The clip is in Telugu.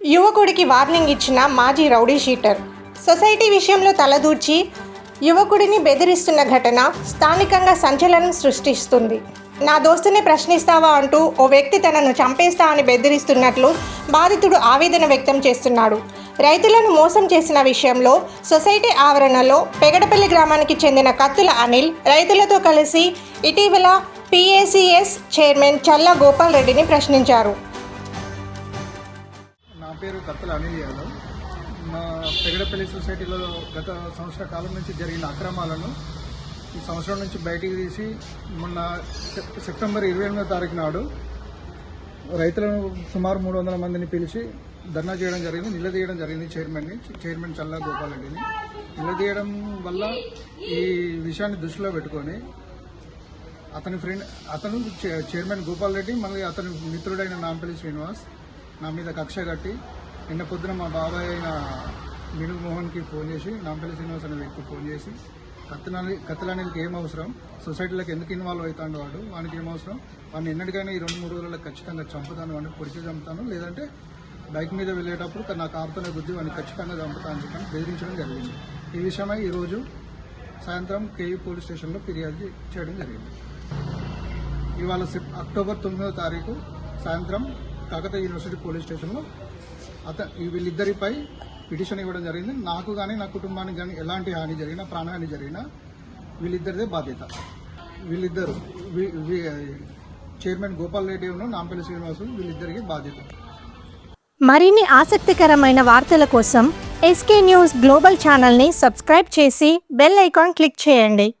యువకుడికి వార్నింగ్ ఇచ్చిన మాజీ రౌడీ షీటర్. సొసైటీ విషయంలో తలదూర్చి యువకుడిని బెదిరిస్తున్న ఘటన స్థానికంగా సంచలనం సృష్టిస్తుంది. నా దోస్తుని ప్రశ్నిస్తావా అంటూ ఓ వ్యక్తి తనను చంపేస్తా అని బెదిరిస్తున్నట్లు బాధితుడు ఆవేదన వ్యక్తం చేస్తున్నాడు. రైతులను మోసం చేసిన విషయంలో సొసైటీ ఆవరణలో పెగడపల్లి గ్రామానికి చెందిన కత్తుల అనిల్ రైతులతో కలిసి ఇటీవల పిఏసిఎస్ చైర్మన్ చల్లా గోపాల్ రెడ్డిని ప్రశ్నించారు. పేరు కత్తుల అనిల్ యాదవ్. మా పెగడపల్లి సొసైటీలో గత సంవత్సర కాలం నుంచి జరిగిన అక్రమాలను ఈ సంవత్సరం నుంచి బయటికి తీసి మొన్న సెప్- సెప్టెంబర్ ఇరవై ఎనిమిదో తారీఖు నాడు రైతులను సుమారు మూడు వందల మందిని పిలిచి ధర్నా చేయడం జరిగింది. నిలదీయడం జరిగింది చైర్మన్ని చైర్మన్ చల్లా గోపాల్ రెడ్డిని. నిలదీయడం వల్ల ఈ విషయాన్ని దృష్టిలో పెట్టుకొని అతని ఫ్రెండ్ అతను చైర్మన్ గోపాల్ రెడ్డి మళ్ళీ అతని మిత్రుడైన నాంపల్లి శ్రీనివాస్ నా మీద కక్ష కట్టి నిన్న పొద్దున మా బాబాయ్ అయిన మినుగు మోహన్కి ఫోన్ చేసి నాంపల్లి శ్రీనివాస్ అనే వ్యక్తి ఫోన్ చేసి కత్తనాలి కత్తలానికి ఏం అవసరం? సొసైటీలకు ఎందుకు ఇన్వాల్వ్ అవుతాడు వాడు? వానికి ఏం అవసరం? వాడిని ఎన్నటికైనా ఈ రెండు మూడు రోజుల్లో ఖచ్చితంగా చంపుతాను వాడిని పొడిచి చంపుతాను లేదంటే బైక్ మీద వెళ్ళేటప్పుడు నా కారుతోనే బుద్ధి వాడిని ఖచ్చితంగా చంపుతాను అని చెప్పని బెదిరించడం జరిగింది. ఈ విషయమై ఈరోజు సాయంత్రం కేయూ పోలీస్ స్టేషన్లో ఫిర్యాదు చేయడం జరిగింది. ఇవాళ అక్టోబర్ తొమ్మిదవ తారీఖు సాయంత్రం కాకతీయ యూనివర్సిటీ పోలీస్ స్టేషన్లో అత వీళ్ళిద్దరిపై పిటిషన్ ఇవ్వడం జరిగింది. నాకు కానీ నా కుటుంబానికి కానీ ఎలాంటి హాని జరిగినా ప్రాణహాని జరిగినా వీళ్ళిద్దరిదే బాధ్యత. వీళ్ళిద్దరు వీ- చైర్మన్ గోపాల్ రెడ్డి నాంపల్లి శ్రీనివాసు వీళ్ళిద్దరికి బాధ్యత. మరిన్ని ఆసక్తికరమైన వార్తల కోసం ఎస్కే న్యూస్ గ్లోబల్ ఛానల్ని సబ్స్క్రైబ్ చేసి బెల్ ఐకాన్ క్లిక్ చేయండి.